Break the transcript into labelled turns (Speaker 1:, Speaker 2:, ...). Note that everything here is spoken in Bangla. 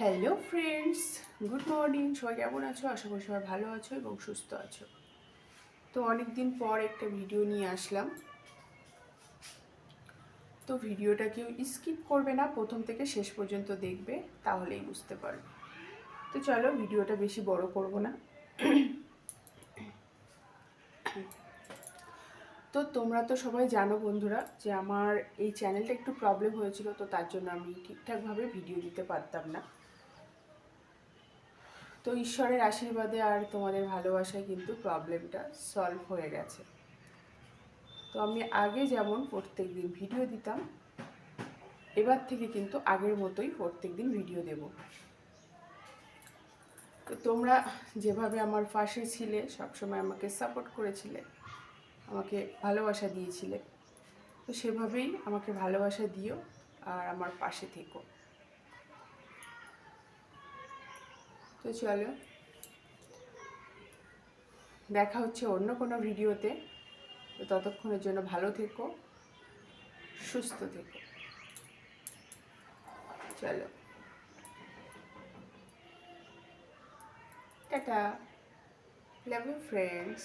Speaker 1: হ্যালো ফ্রেন্ডস গুড মর্নিং সবাই কেমন আছো? আশা করি সবাই ভালো আছো এবং সুস্থ আছো। তো অনেক দিন পর একটা ভিডিও নিয়ে আসলাম। তো ভিডিওটা কেউ স্কিপ করবে না। প্রথম থেকে শেষ পর্যন্ত দেখবে, তাহলেই বুঝতে পারবে। তো চলো ভিডিওটা বেশি বড় করব না। তো তোমরা তো সবাই জানো বন্ধুরা যে আমার এই চ্যানেলটা একটু প্রবলেম হয়েছিল, তো তার জন্য আমি ঠিকঠাকভাবে ভিডিও দিতে পারতাম না। তো ঈশ্বরের আশীর্বাদে আর তোমাদের ভালোবাসায় কিন্তু প্রবলেমটা সলভ হয়ে গেছে। তো আমি আগে যেমন প্রত্যেক দিন ভিডিও দিতাম, এবার থেকে কিন্তু আগের মতোই প্রত্যেক দিন ভিডিও দেব। তো তোমরা যেভাবে আমার পাশে ছিলে, সবসময় আমাকে সাপোর্ট করেছিলে আমাকে ভালোবাসা দিয়েছিলে। তো সেভাবেই আমাকে ভালোবাসা দিও আর আমার পাশে থেকো। তো চলো, দেখা হচ্ছে অন্য কোনো ভিডিওতে। তো ততক্ষণের জন্য ভালো থেকো, সুস্থ থেকো। চলো। টাটা। Love you friends